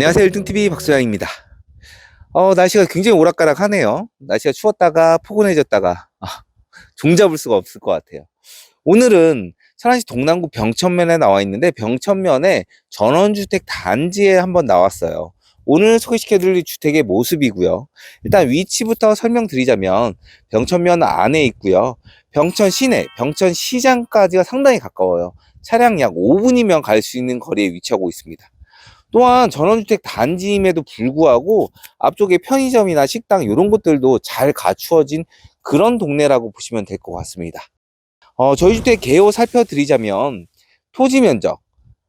안녕하세요. 1등TV 박소양입니다. 어, 날씨가 굉장히 오락가락 하네요. 날씨가 추웠다가 포근해졌다가 아, 종 잡을 수가 없을 것 같아요. 오늘은 천안시 동남구 병천면에 나와 있는데 병천면에 전원주택 단지에 한번 나왔어요. 오늘 소개시켜드릴 주택의 모습이고요. 일단 위치부터 설명드리자면 병천면 안에 있고요. 병천 시내, 병천 시장까지가 상당히 가까워요. 차량 약 5분이면 갈 수 있는 거리에 위치하고 있습니다. 또한 전원주택 단지임에도 불구하고 앞쪽에 편의점이나 식당 이런 것들도 잘 갖추어진 그런 동네라고 보시면 될 것 같습니다. 어, 저희 주택 개요 살펴드리자면 토지 면적,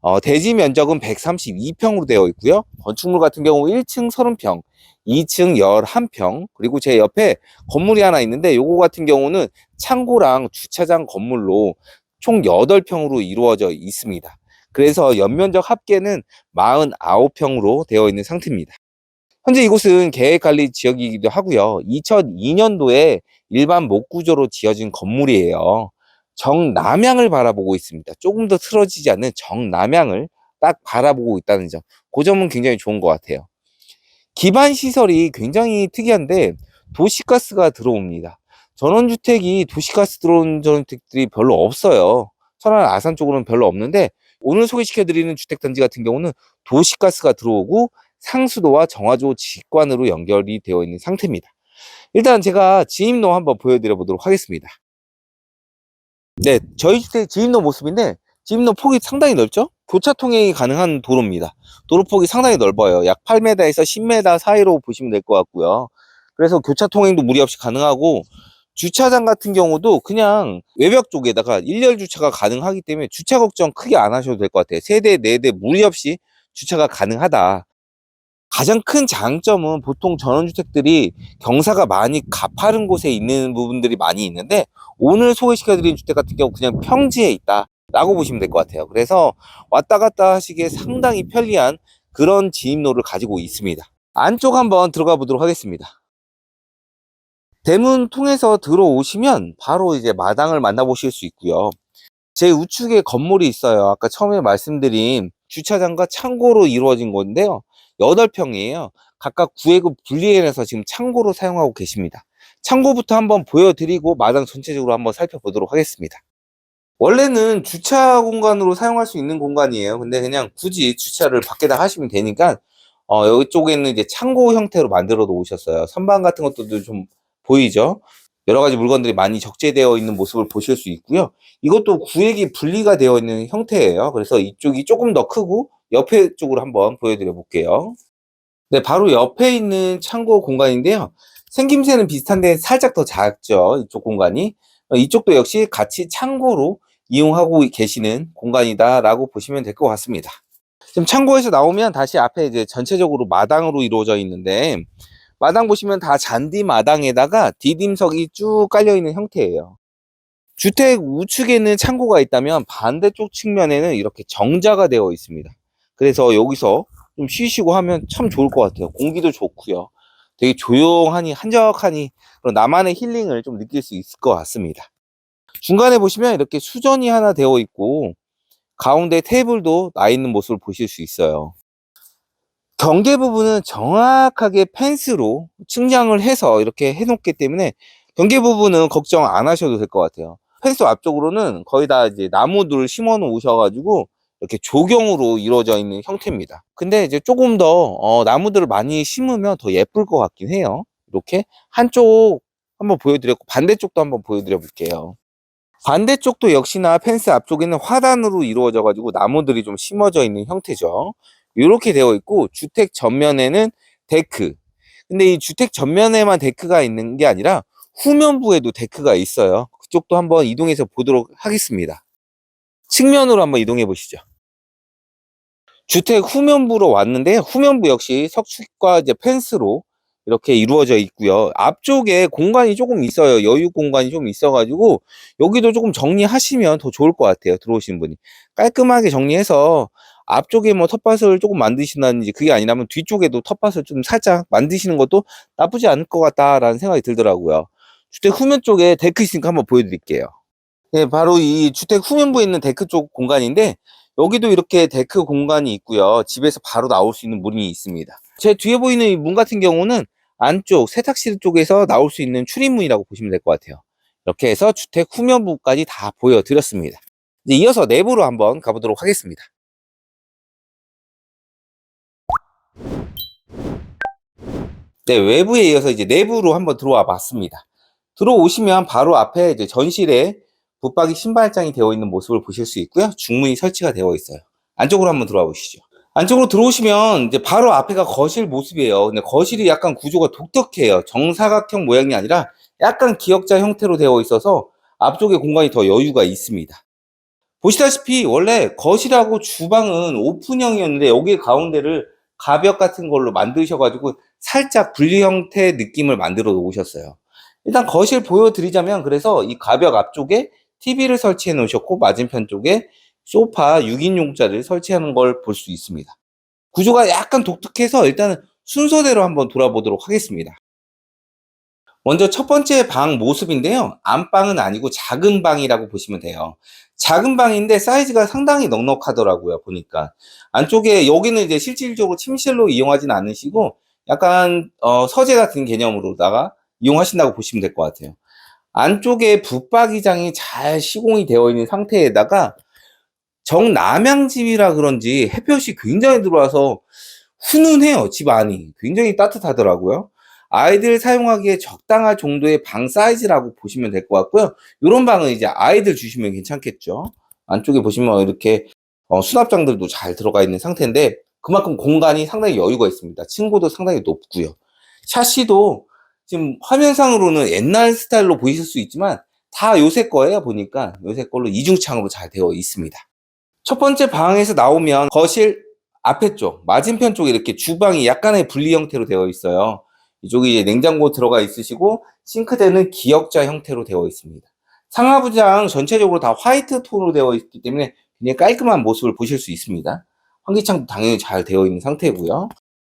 어, 대지 면적은 132평으로 되어 있고요. 건축물 같은 경우 1층 30평, 2층 11평, 그리고 제 옆에 건물이 하나 있는데 요거 같은 경우는 창고랑 주차장 건물로 총 8평으로 이루어져 있습니다. 그래서 연면적 합계는 49평으로 되어 있는 상태입니다. 현재 이곳은 계획관리 지역이기도 하고요. 2002년도에 일반 목구조로 지어진 건물이에요. 정남향을 바라보고 있습니다. 조금 더 틀어지지 않는 정남향을 딱 바라보고 있다는 점. 그 점은 굉장히 좋은 것 같아요. 기반 시설이 굉장히 특이한데 도시가스가 들어옵니다. 전원주택이 도시가스 들어온 전원주택들이 별로 없어요. 천안 아산 쪽으로는 별로 없는데 오늘 소개시켜드리는 주택단지 같은 경우는 도시가스가 들어오고 상수도와 정화조 직관으로 연결이 되어 있는 상태입니다. 일단 제가 지임로 한번 보여드려 보도록 하겠습니다. 네, 저희 주택 지임로 모습인데 지임로 폭이 상당히 넓죠? 교차 통행이 가능한 도로입니다. 도로 폭이 상당히 넓어요. 약 8m에서 10m 사이로 보시면 될 것 같고요. 그래서 교차 통행도 무리 없이 가능하고 주차장 같은 경우도 그냥 외벽 쪽에다가 일렬 주차가 가능하기 때문에 주차 걱정 크게 안 하셔도 될 것 같아요. 세대, 네대 무리 없이 주차가 가능하다. 가장 큰 장점은 보통 전원주택들이 경사가 많이 가파른 곳에 있는 부분들이 많이 있는데 오늘 소개시켜드린 주택 같은 경우 그냥 평지에 있다 라고 보시면 될 것 같아요 그래서 왔다 갔다 하시기에 상당히 편리한 그런 진입로를 가지고 있습니다 안쪽 한번 들어가 보도록 하겠습니다 대문 통해서 들어오시면 바로 이제 마당을 만나보실 수 있고요 제 우측에 건물이 있어요 아까 처음에 말씀드린 주차장과 창고로 이루어진 건데요 8평이에요. 각각 구획을 분리해내서 지금 창고로 사용하고 계십니다. 창고부터 한번 보여드리고 마당 전체적으로 한번 살펴보도록 하겠습니다. 원래는 주차 공간으로 사용할 수 있는 공간이에요. 근데 그냥 굳이 주차를 밖에다 하시면 되니까 어, 여기 쪽에는 이제 창고 형태로 만들어 놓으셨어요. 선반 같은 것들도 좀 보이죠? 여러 가지 물건들이 많이 적재되어 있는 모습을 보실 수 있고요. 이것도 구획이 분리가 되어 있는 형태예요. 그래서 이쪽이 조금 더 크고 옆에 쪽으로 한번 보여드려 볼게요. 네, 바로 옆에 있는 창고 공간인데요. 생김새는 비슷한데 살짝 더 작죠. 이쪽 공간이. 어, 이쪽도 역시 같이 창고로 이용하고 계시는 공간이다라고 보시면 될 것 같습니다. 지금 창고에서 나오면 다시 앞에 이제 전체적으로 마당으로 이루어져 있는데 마당 보시면 다 잔디 마당에다가 디딤석이 쭉 깔려 있는 형태예요. 주택 우측에는 창고가 있다면 반대쪽 측면에는 이렇게 정자가 되어 있습니다. 그래서 여기서 좀 쉬시고 하면 참 좋을 것 같아요. 공기도 좋고요. 되게 조용하니 한적하니 그런 나만의 힐링을 좀 느낄 수 있을 것 같습니다. 중간에 보시면 이렇게 수전이 하나 되어 있고 가운데 테이블도 나 있는 모습을 보실 수 있어요. 경계 부분은 정확하게 펜스로 측량을 해서 이렇게 해놓기 때문에 경계 부분은 걱정 안 하셔도 될 것 같아요. 펜스 앞쪽으로는 거의 다 이제 나무들을 심어 놓으셔가지고 이렇게 조경으로 이루어져 있는 형태입니다. 근데 이제 조금 더 어, 나무들을 많이 심으면 더 예쁠 것 같긴 해요. 이렇게 한쪽 한번 보여드렸고 반대쪽도 한번 보여드려 볼게요. 반대쪽도 역시나 펜스 앞쪽에는 화단으로 이루어져 가지고 나무들이 좀 심어져 있는 형태죠. 이렇게 되어 있고 주택 전면에는 데크. 근데 이 주택 전면에만 데크가 있는 게 아니라 후면부에도 데크가 있어요. 그쪽도 한번 이동해서 보도록 하겠습니다. 측면으로 한번 이동해 보시죠. 주택 후면부로 왔는데 후면부 역시 석축과 이제 펜스로 이렇게 이루어져 있고요. 앞쪽에 공간이 조금 있어요. 여유 공간이 좀 있어가지고 여기도 조금 정리하시면 더 좋을 것 같아요. 들어오시는 분이 깔끔하게 정리해서 앞쪽에 뭐 텃밭을 조금 만드신다든지 그게 아니라면 뒤쪽에도 텃밭을 좀 살짝 만드시는 것도 나쁘지 않을 것 같다라는 생각이 들더라고요. 주택 후면 쪽에 데크 있으니까 한번 보여드릴게요. 네, 바로 이 주택 후면부에 있는 데크 쪽 공간인데 여기도 이렇게 데크 공간이 있고요. 집에서 바로 나올 수 있는 문이 있습니다. 제 뒤에 보이는 이 문 같은 경우는 안쪽 세탁실 쪽에서 나올 수 있는 출입문이라고 보시면 될 것 같아요. 이렇게 해서 주택 후면부까지 다 보여드렸습니다. 이제 이어서 내부로 한번 가보도록 하겠습니다. 네, 외부에 이어서 이제 내부로 한번 들어와 봤습니다. 들어오시면 바로 앞에 이제 전실에 붙박이 신발장이 되어 있는 모습을 보실 수 있고요. 중문이 설치가 되어 있어요. 안쪽으로 한번 들어와 보시죠. 안쪽으로 들어오시면 이제 바로 앞에가 거실 모습이에요. 근데 거실이 약간 구조가 독특해요. 정사각형 모양이 아니라 약간 기역자 형태로 되어 있어서 앞쪽에 공간이 더 여유가 있습니다. 보시다시피 원래 거실하고 주방은 오픈형이었는데 여기 가운데를 가벽 같은 걸로 만드셔가지고 살짝 분리 형태 느낌을 만들어 놓으셨어요. 일단 거실 보여드리자면 그래서 이 가벽 앞쪽에 TV를 설치해 놓으셨고 맞은편 쪽에 소파 6인용자를 설치하는 걸 볼 수 있습니다. 구조가 약간 독특해서 일단은 순서대로 한번 돌아보도록 하겠습니다. 먼저 첫 번째 방 모습인데요. 안방은 아니고 작은 방이라고 보시면 돼요. 작은 방인데 사이즈가 상당히 넉넉하더라고요. 보니까 안쪽에 여기는 이제 실질적으로 침실로 이용하진 않으시고 약간 어, 서재 같은 개념으로다가 이용하신다고 보시면 될 것 같아요. 안쪽에 붙박이장이 잘 시공이 되어 있는 상태에다가 정남향집이라 그런지 햇볕이 굉장히 들어와서 훈훈해요. 집 안이 굉장히 따뜻하더라고요. 아이들 사용하기에 적당할 정도의 방 사이즈라고 보시면 될 것 같고요. 이런 방은 이제 아이들 주시면 괜찮겠죠. 안쪽에 보시면 이렇게 어, 수납장들도 잘 들어가 있는 상태인데 그만큼 공간이 상당히 여유가 있습니다. 층고도 상당히 높고요. 샤시도 지금 화면상으로는 옛날 스타일로 보이실 수 있지만 다 요새 거예요 보니까 요새 걸로 이중창으로 잘 되어 있습니다. 첫 번째 방에서 나오면 거실 앞에 쪽 맞은편 쪽에 이렇게 주방이 약간의 분리 형태로 되어 있어요. 이쪽에 이제 냉장고 들어가 있으시고 싱크대는 기역자 형태로 되어 있습니다. 상하부장 전체적으로 다 화이트 톤으로 되어 있기 때문에 굉장히 깔끔한 모습을 보실 수 있습니다. 환기창도 당연히 잘 되어 있는 상태고요.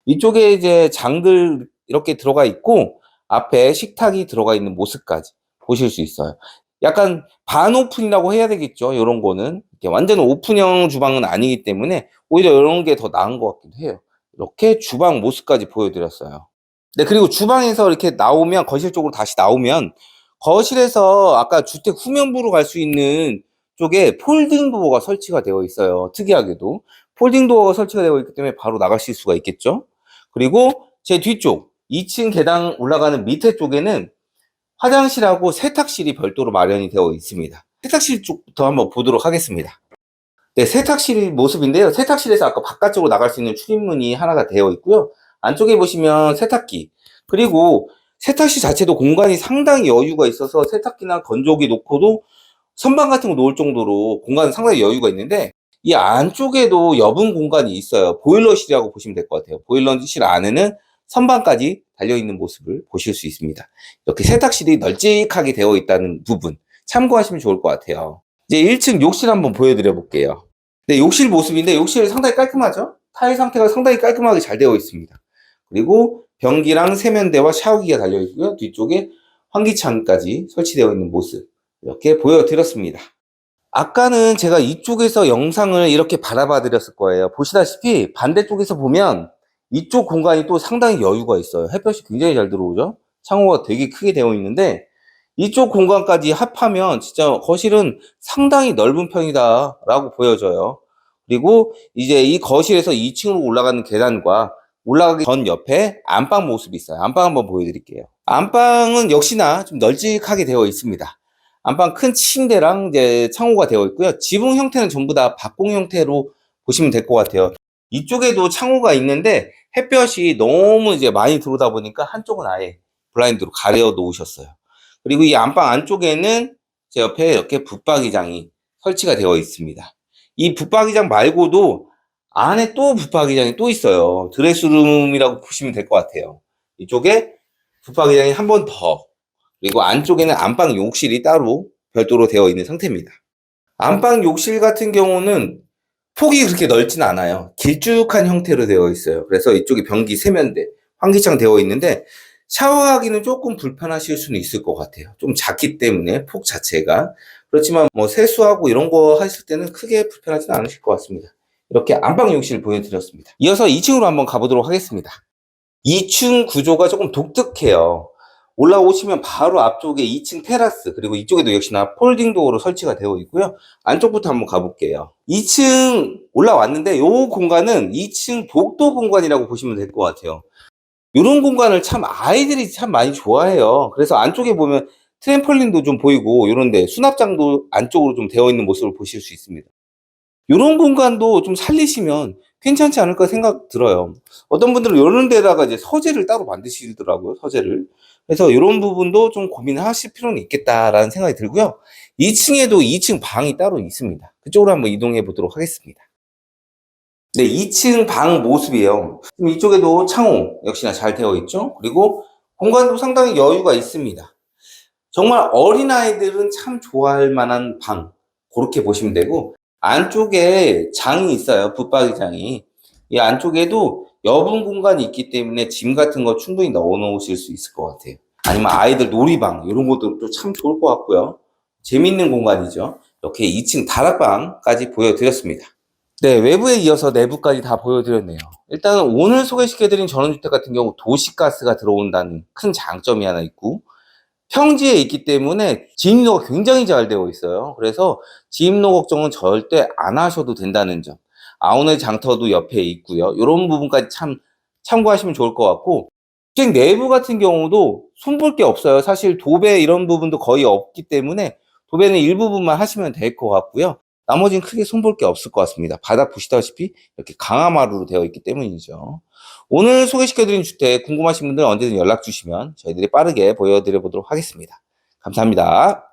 이쪽에 이제 장들 이렇게 들어가 있고 앞에 식탁이 들어가 있는 모습까지 보실 수 있어요. 약간 반 오픈이라고 해야 되겠죠. 이런 거는 완전 오픈형 주방은 아니기 때문에 오히려 이런 게 더 나은 것 같기도 해요. 이렇게 주방 모습까지 보여드렸어요. 네, 그리고 주방에서 이렇게 나오면 거실 쪽으로 다시 나오면 거실에서 아까 주택 후면부로 갈 수 있는 쪽에 폴딩 도어가 설치가 되어 있어요. 특이하게도 폴딩 도어가 설치가 되어 있기 때문에 바로 나가실 수가 있겠죠. 그리고 제 뒤쪽 2층 계단 올라가는 밑에 쪽에는 화장실하고 세탁실이 별도로 마련이 되어 있습니다. 세탁실 쪽부터 한번 보도록 하겠습니다. 네, 세탁실 모습인데요. 세탁실에서 아까 바깥쪽으로 나갈 수 있는 출입문이 하나가 되어 있고요. 안쪽에 보시면 세탁기, 그리고 세탁실 자체도 공간이 상당히 여유가 있어서 세탁기나 건조기 놓고도 선반 같은 거 놓을 정도로 공간은 상당히 여유가 있는데 이 안쪽에도 여분 공간이 있어요. 보일러실이라고 보시면 될 것 같아요. 보일러실 안에는 선반까지 달려있는 모습을 보실 수 있습니다. 이렇게 세탁실이 널찍하게 되어 있다는 부분 참고하시면 좋을 것 같아요. 이제 1층 욕실 한번 보여드려 볼게요. 네, 욕실 모습인데 욕실 상당히 깔끔하죠? 타일 상태가 상당히 깔끔하게 잘 되어 있습니다. 그리고 변기랑 세면대와 샤워기가 달려 있고요. 뒤쪽에 환기창까지 설치되어 있는 모습 이렇게 보여드렸습니다. 아까는 제가 이쪽에서 영상을 이렇게 바라봐 드렸을 거예요. 보시다시피 반대쪽에서 보면 이쪽 공간이 또 상당히 여유가 있어요. 햇볕이 굉장히 잘 들어오죠. 창호가 되게 크게 되어 있는데 이쪽 공간까지 합하면 진짜 거실은 상당히 넓은 편이다라고 보여져요. 그리고 이제 이 거실에서 2층으로 올라가는 계단과 올라가기 전 옆에 안방 모습이 있어요. 안방 한번 보여드릴게요. 안방은 역시나 좀 널찍하게 되어 있습니다. 안방 큰 침대랑 이제 창호가 되어 있고요. 지붕 형태는 전부 다 박공 형태로 보시면 될 것 같아요. 이쪽에도 창호가 있는데 햇볕이 너무 이제 많이 들어오다 보니까 한쪽은 아예 블라인드로 가려 놓으셨어요. 그리고 이 안방 안쪽에는 제 옆에 이렇게 붙박이장이 설치가 되어 있습니다. 이 붙박이장 말고도 안에 또 붙박이장이 또 있어요. 드레스룸이라고 보시면 될 것 같아요. 이쪽에 붙박이장이 한 번 더. 그리고 안쪽에는 안방 욕실이 따로 별도로 되어 있는 상태입니다. 안방 욕실 같은 경우는 폭이 그렇게 넓진 않아요. 길쭉한 형태로 되어 있어요. 그래서 이쪽에 변기 세면대, 환기창 되어 있는데 샤워하기는 조금 불편하실 수는 있을 것 같아요. 좀 작기 때문에 폭 자체가. 그렇지만 뭐 세수하고 이런 거 하실 때는 크게 불편하지는 않으실 것 같습니다. 이렇게 안방 욕실 보여드렸습니다. 이어서 2층으로 한번 가보도록 하겠습니다. 2층 구조가 조금 독특해요. 올라오시면 바로 앞쪽에 2층 테라스 그리고 이쪽에도 역시나 폴딩 도어로 설치가 되어 있고요. 안쪽부터 한번 가볼게요. 2층 올라왔는데 이 공간은 2층 복도 공간이라고 보시면 될 것 같아요. 이런 공간을 참 아이들이 참 많이 좋아해요. 그래서 안쪽에 보면 트램펄린도 좀 보이고 이런데 수납장도 안쪽으로 좀 되어 있는 모습을 보실 수 있습니다. 이런 공간도 좀 살리시면 괜찮지 않을까 생각 들어요. 어떤 분들은 이런 데다가 이제 서재를 따로 만드시더라고요, 서재를. 그래서 이런 부분도 좀 고민하실 필요는 있겠다라는 생각이 들고요. 2층에도 2층 방이 따로 있습니다. 그쪽으로 한번 이동해 보도록 하겠습니다. 네, 2층 방 모습이에요. 이쪽에도 창호 역시나 잘 되어 있죠. 그리고 공간도 상당히 여유가 있습니다. 정말 어린아이들은 참 좋아할 만한 방. 그렇게 보시면 되고, 안쪽에 장이 있어요. 붙박이장이. 이 안쪽에도 여분 공간이 있기 때문에 짐 같은 거 충분히 넣어 놓으실 수 있을 것 같아요. 아니면 아이들 놀이방, 이런 것도 또 참 좋을 것 같고요. 재밌는 공간이죠. 이렇게 2층 다락방까지 보여드렸습니다. 네, 외부에 이어서 내부까지 다 보여드렸네요. 일단 오늘 소개시켜드린 전원주택 같은 경우 도시가스가 들어온다는 큰 장점이 하나 있고, 평지에 있기 때문에 지임로가 굉장히 잘 되어 있어요. 그래서 지임로 걱정은 절대 안 하셔도 된다는 점. 아우의 장터도 옆에 있고요. 이런 부분까지 참 참고하시면 좋을 것 같고 주택 내부 같은 경우도 손볼 게 없어요. 사실 도배 이런 부분도 거의 없기 때문에 도배는 일부분만 하시면 될 것 같고요. 나머지는 크게 손볼 게 없을 것 같습니다. 바닥 보시다시피 이렇게 강화마루로 되어 있기 때문이죠. 오늘 소개시켜드린 주택 궁금하신 분들은 언제든 연락 주시면 저희들이 빠르게 보여드려 보도록 하겠습니다. 감사합니다.